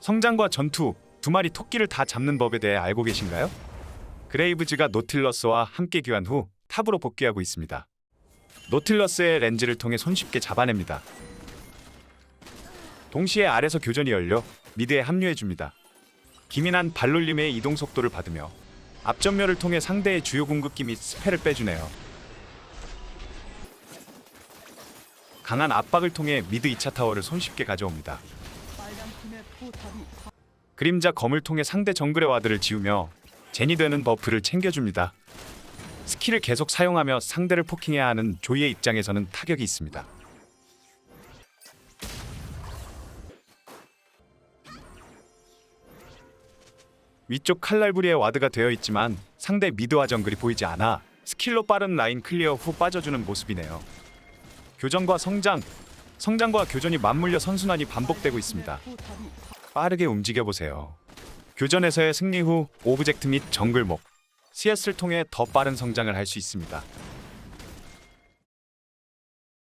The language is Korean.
성장과 전투, 두 마리 토끼를 다 잡는 법에 대해 알고 계신가요? 그레이브즈가 노틸러스와 함께 귀환 후 탑으로 복귀하고 있습니다. 노틸러스의 렌즈를 통해 손쉽게 잡아냅니다. 동시에 아래서 교전이 열려 미드에 합류해 줍니다. 기민한 발놀림의 이동 속도를 받으며 앞전멸을 통해 상대의 주요 궁극기 및 스펠을 빼주네요. 강한 압박을 통해 미드 2차 타워를 손쉽게 가져옵니다. 그림자 검을 통해 상대 정글의 와드를 지우며 제니 되는 버프를 챙겨줍니다. 스킬을 계속 사용하며 상대를 포킹해야 하는 조이의 입장에서는 타격이 있습니다. 위쪽 칼날부리에 와드가 되어 있지만 상대 미드와 정글이 보이지 않아 스킬로 빠른 라인 클리어 후 빠져주는 모습이네요. 교전과 성장, 성장과 교전이 맞물려 선순환이 반복되고 있습니다. 빠르게 움직여 보세요. 교전에서의 승리 후 오브젝트 및 정글목, CS를 통해 더 빠른 성장을 할 수 있습니다.